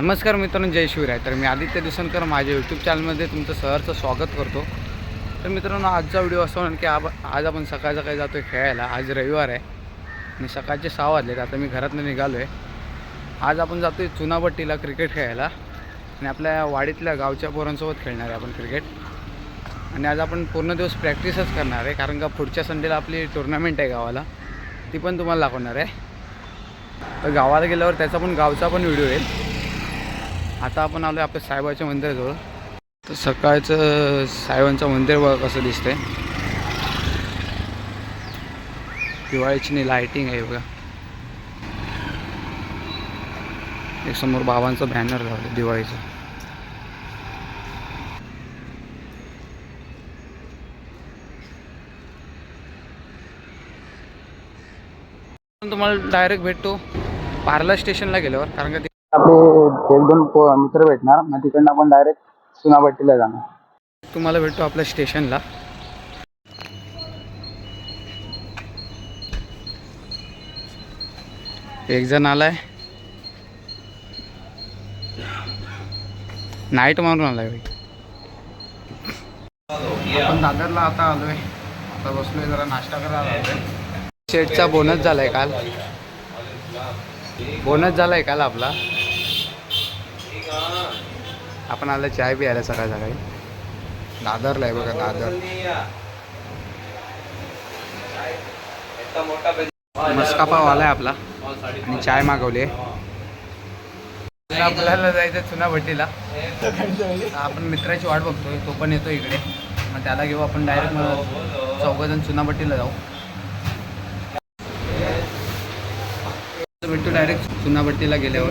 नमस्कार मित्रांनो जय शिवराय. तर मी आदित्य दिसनकर माझ्या यूट्यूब चॅनलमध्ये तुमचं सहरचं स्वागत करतो. तर मित्रांनो आजचा व्हिडिओ असा होणार की आब आज आपण सकाळ सकाळी जातो आहे खेळायला. आज रविवार आहे आणि सकाळचे सहा वाजलेत. आता मी घरातनं निघालो आहे आज आपण जातो आहे चुनाभट्टीला क्रिकेट खेळायला. आणि आपल्या वाडीतल्या गावच्या पोरांसोबत खेळणार आहे आपण क्रिकेट आणि आज आपण पूर्ण दिवस प्रॅक्टिसच करणार आहे कारण का पुढच्या संडेला आपली टुर्नामेंट आहे गावाला. ती पण तुम्हाला दाखवणार आहे. तर गावाला गेल्यावर त्याचा पण गावचा पण व्हिडिओ येईल आता आपण आलो आपल्या साहेबाच्या मंदिराजवळ. तर सकाळचं साहेबांचं मंदिर बघा कसं दिसतंय. दिवाळीची नाही लायटिंग आहे बघा. एक समोर बाबांचं बॅनर लावलं दिवाळीचं. तुम्हाला डायरेक्ट भेटतो पार्ला स्टेशनला गेल्यावर कारण का आपले एक दोन पो- मित्र भेटणार. मग तिकडनं आपण डायरेक्ट सुनाभट्टीला जाणार. तुम्हाला भेटतो आपल्या स्टेशनला एक जण आलाय. नाईट मारून आलाय भाई. आपण दादरला आता आलोय. आता बसलोय जरा नाश्ता करायला आलोय. शेटचा बोनस झालाय काल. बोनस झालाय काल आपला. आपण आलं चाय प्यायला सकाळ सकाळी. दादरला आहे बघा दादर मस्का पाव आलाय आपला. आणि चाय मागवली आपल्याला जायचं चुनाभट्टीला. आपण मित्राची वाट बघतोय तो पण येतो इकडे. मग त्याला घेऊ आपण डायरेक्ट चौघजण चुनाभट्टीला जाऊ. भेटतो डायरेक्ट चुनाभट्टीला गेल्यावर.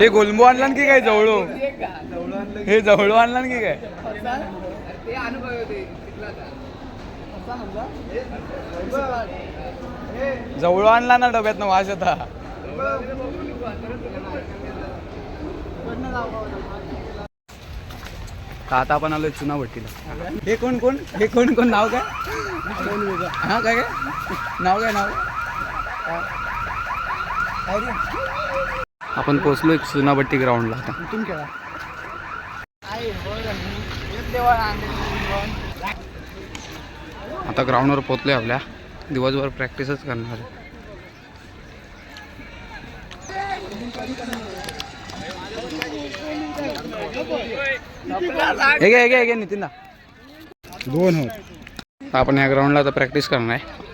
हे गोलंबू आणला की काय जवळू हे जवळू आणला की काय? जवळ आणला ना डब्यात वास येता आता आपण आलोय चुना भट्टीला हे कोण कोण? हे कोण कोण? नाव काय? हा काय काय? नाव काय नाव? आपण पोचलोय चुनाभट्टी ग्राउंडला आता. आता ग्राउंडवर पोचलोय आपल्या. दिवसभर प्रॅक्टिसच करणार आहे. हे घे हे घे हे घे नितीन दा दोन हो. आपण या ग्राउंडला आता प्रॅक्टिस करणार आहे.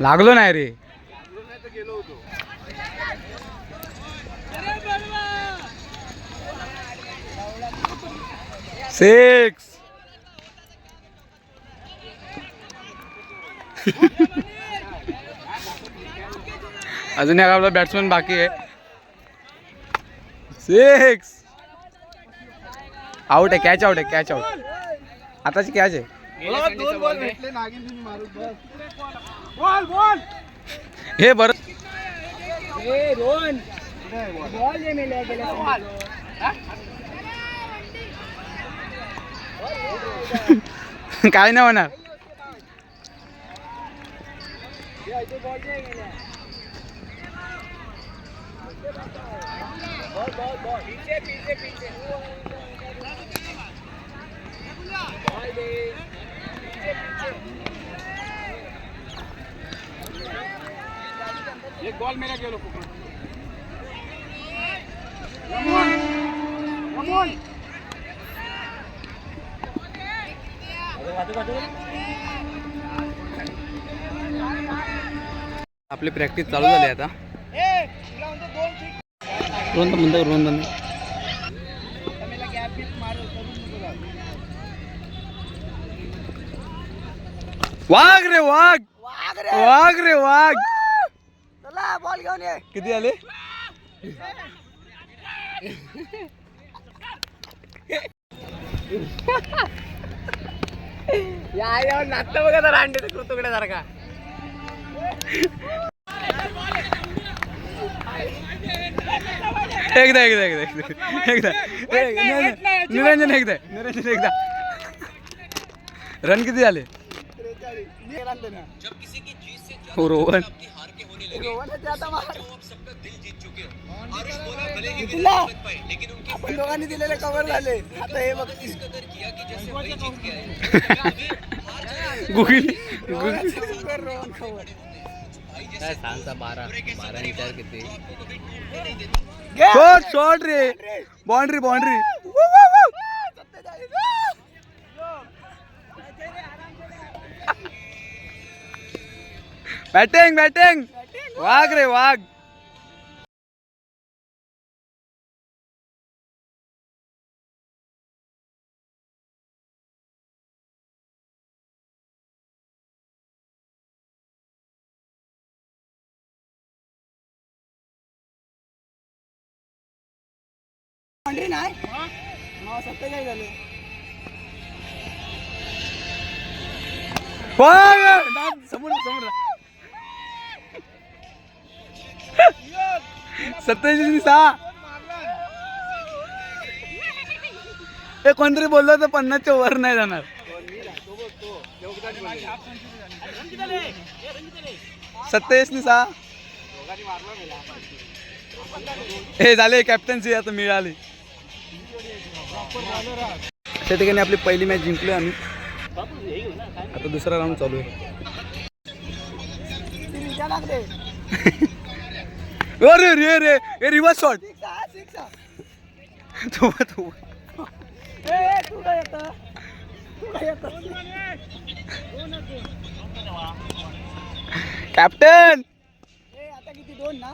लागलो नाही रे. सिक्स अजून एक आपला बॅट्समॅन बाकी आहे. सिक्स आउट आहे कॅच आउट आहे कॅच आउट आताची कॅच आहे. हे बरं काय नाही होणार आपली प्रॅक्टिस चालू झाली आता. रोंद म्हणतो रोंद वाघ रे वाघ. वाघ रे वाघ. बॉल घेऊन ये. किती आले? या या नाचतं बघा जरा अंडे तुकडे सारखा. एकदा एकदा एकदा एकदा एकदा. निरंजन एकदा निरंजन एकदा. रन किती झाले? हो रोहन आपण दोघांनी दिलेले कव्हर झाले आता हे। बघ गुगली गुगली शॉट शॉट रे। Boundary boundary. Batting batting. वाघ रे वाघ. अंडे नाही? काय झाले? समोर समोर सत्याऐंशी सहा हे कोणतरी बोललो तर पन्नासच्या वर नाही जाणार. सत्याऐंशी सहा हे झाले कॅप्टन्सी आता मिळाली. त्या ठिकाणी आपली पहिली मॅच जिंकली आम्ही. आता दुसरा राऊंड चालू आहे. अरे रे रे हे रिव्हर्स शॉट सिक्स हा सिक्स हा तो तो ए ए, तू काय येतं तू काय येतं कॅप्टन ए आता किती दोन ना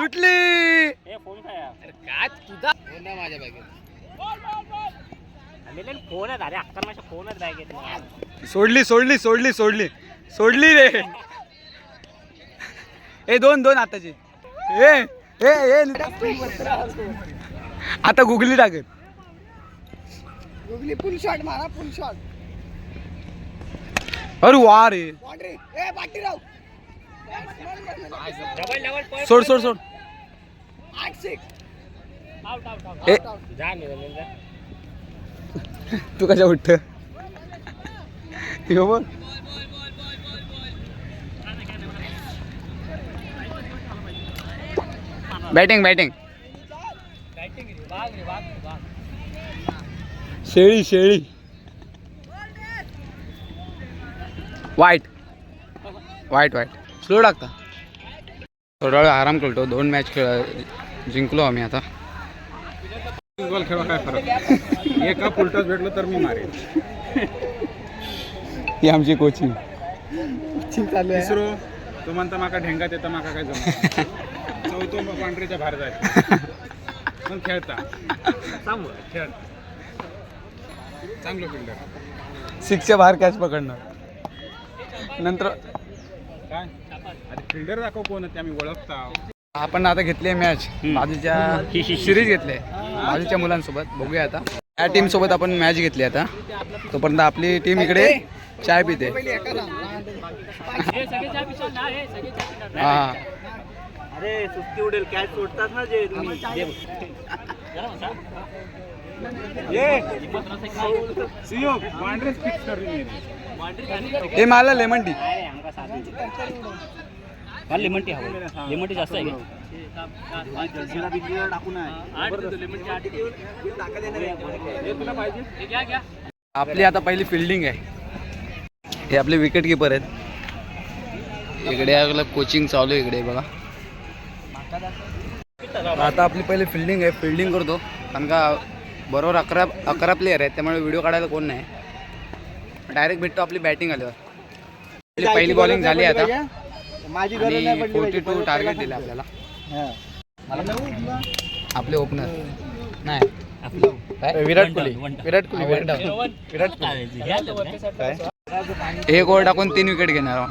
हे! सुटली फोन आहे अरे अक्का माझ्या फोनच बॅग सोडली सोडली सोडली सोडली. सोडली रे. ए दोन दोन आताची. ए ए ए आता गुगली टाकत गुगली फुल शॉट मारा फुल शॉट अरे वा रे. सोड सोड सोड. आठ सिक्स तू कशा उठत हो बोल बॅटिंग बॅटिंग. शेळी शेळी. वाईट. वाईट वाईट. स्लो टाकता थोडा वेळ आराम खेळतो दोन मॅच खेळ जिंकलो आम्ही आता. बॉल खेळा काय फरक? एका पुलटाच भेटलो तर मी मारेन. ही आमची कोचिंग चालू आहे. तो म्हणता माका ढेंगात येता माका काय जमत चौथो पांढरीच्या बाहेर जायचं पण खेळता. चांगलं. खेळ चांगलं फिल्डर सिक्सच्या बाहेर कॅच पकडणार. नंतर काय? अरे फिल्डर दाखव कोण ते आम्ही ओळखता. आपण आता घेतली मॅच बाजूच्या सिरीज घेतली बाजूच्या मुलांसोबत. बघूया आता. या टीम सोबत आपण मॅच घेतली आता. तोपर्यंत आपली टीम इकडे चाय पिते. हा. अरे सुट्टी उडेल. कॅच सोडतात ना जे तुम्ही? सीओ पांढरेच फिक्स करून हे. मला लेमन टी लेमन टी हवं लेमन टी जास्त आहे आपली आता पहिली फिल्डिंग आहे. हे आपले विकेट किपर आहेत. इकडे आपलं कोचिंग चालू आहे इकडे बघा. आता आपली पहिली फिल्डिंग आहे. फिल्डिंग करतो. कारण का बरोबर अकरा अकरा प्लेयर आहेत. त्यामुळे व्हिडिओ काढायला कोण नाही. डायरेक्ट भेटतो आपली बॅटिंग आल्यावर. पहिली बॉलिंग झाली आता. माझी गरज आणि नाही पडली फोर्टी पाहिजे. टू टार्गेट दिले आपल्याला. हा. आपले ओपनर नाही. काय? विराट कोहली. विराट कोहली हा, विराट कोहली. विराट कोहली. काय? एक ओव्हर टाकून तीन विकेट घेणार आहोत.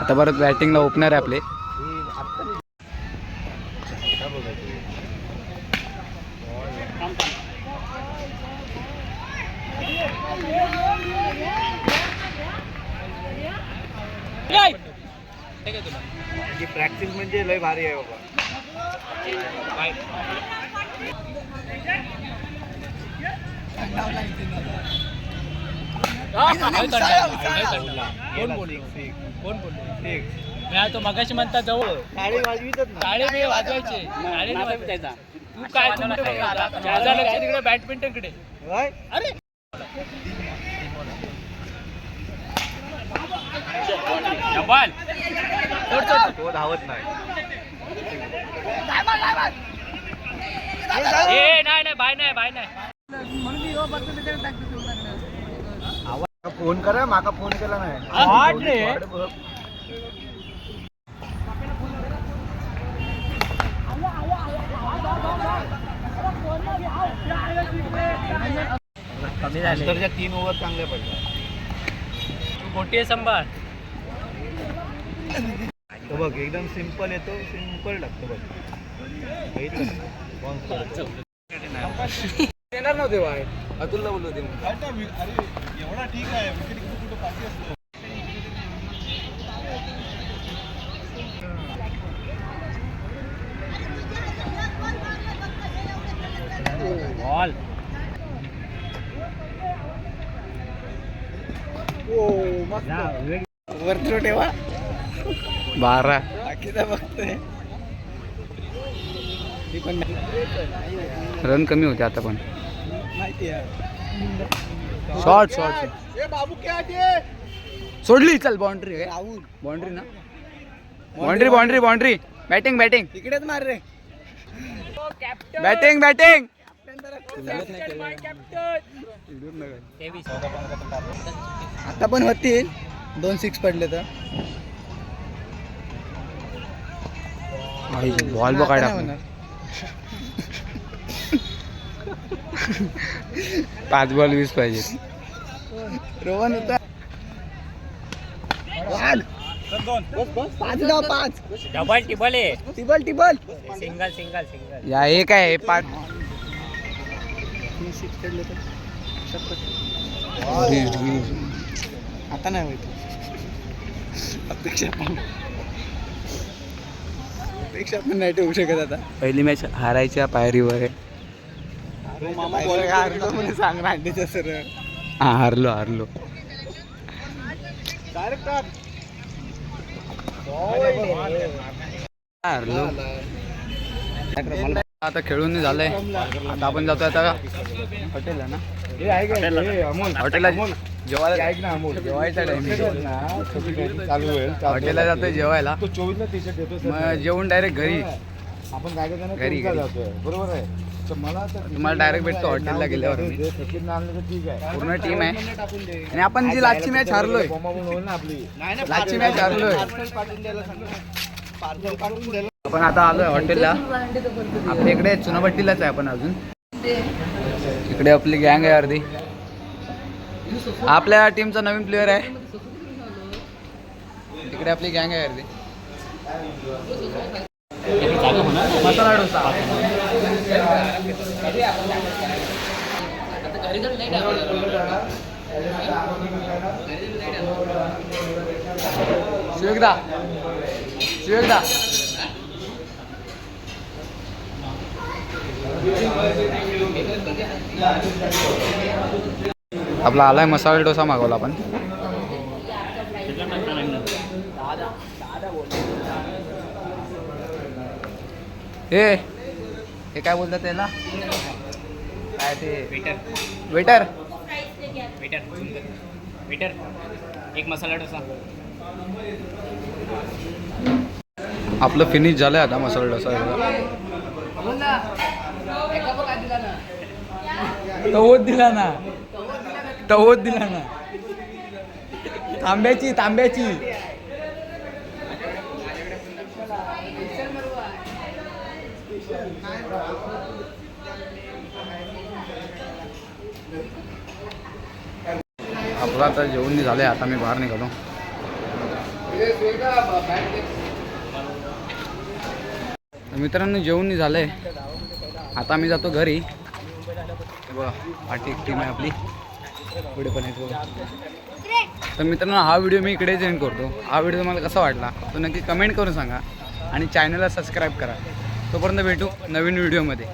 आता परत बॅटिंगला ओपनर आहे आपले. प्रॅक्टिस म्हणजे लय भारी आहे बाबा. तो मगाशी म्हणता जवळ. टाळी वाजवीतच ना. टाळे बी वाजवायचे. टाळे नाही वाजवायचे. तू काय तिकडे बॅडमिंटनकडे? अरे सोड. तो धावत नाही. ए नाही नाही बाय नाही बाय नाही. फोन करा माका फोन केला नाही. कमी झाले. तीन ओव्हर चांगल्या पडल्या मोठी सांभाळ. तो बघ एकदम सिंपल येतो सिंपल टाकतो बघ. येणार नव्हते बाय अतुलला बोललो होते बॉल वरती ठेवा. बारा. बाकीचा बघतोय पण रन कमी होते आता पण. माहिती आहे. शॉर्ट शॉर्ट बाबू क्या आहे सोडली चल बाउंड्री राहुल. बाउंड्री ना. Boundary boundary boundary batting batting इकडेच मार रे. बॅटिंग बॅटिंग आता पण होतील. दोन सिक्स पडले तर. बॉल बघा होणार. पाच बॉल वीस पाहिजे. रोहन होता. पाच गाव पाच. डबल टिबल आहे triple triple single single single या हे काय आहे? पाच आता नाही होईल अपेक्षा पण अपेक्षा पण नाही ठेवू शकत आता. पहिली मॅच हारायच्या पायरीवर आहे. मामा हारलो सांग सर हा हारलो हारलो. हारलो. आता खेळून झालंय. आता आपण जातो आता. हॉटेलला ना? हॉटेलला. जेवायला ऐक ना जेवायचा टाइम चालू होईल हॉटेलला जातोय जेवायला. तो चोवीसला टी शर्ट येतो मग जेवून डायरेक्ट घरी. आपण काय करतो घरी. जातोय. बरोबर आहे. तर मला तुम्हाला direct भेटतो हॉटेलला गेल्यावर मी. जे सचिन आणलं तर ठीक आहे. पूर्ण टीम आहे. आणि आपण जी लास्टची मॅच हारलोय. बोंबाबोंब होईल ना आपली. लास्टची मॅच हारलोय. आपण आता आलोय हॉटेलला. आपल्या इकडे चुनाभट्टीलाच आहे आपण अजून. इकडे आपली गँग आहे अर्धी. आपल्या टीमचा नवीन प्लेअर आहे. तिकडे आपली गँग आहे अर्धी. मसाला डोसा शिवकदा शिवकदा आपला आलाय मसाला डोसा मागवला आपण. हे हे काय बोलतात त्याला? काय ते? वेटर. वेटर? वेटर. एक मसाला डोसा. आपलं फिनिश झालंय आता मसाला डोसा. तवत दिला ना. तवत दिला ना. तांब्याची तांब्याची. आपला आता जेवण नाही झालंय आता मी बाहेर निघालो. मित्रांनो जेवण नाही झालंय. आता मी जातो घरी. बघा पाठी एक टीम आहे आपली. पुढे पण येतो तर मित्रांनो हा व्हिडिओ मी इकडेच एंड करतो. हा व्हिडिओ तुम्हाला कसा वाटला तो नक्की कमेंट करून सांगा. आणि चॅनलला सबस्क्राईब करा. तोपर्यंत भेटू नवीन व्हिडिओमध्ये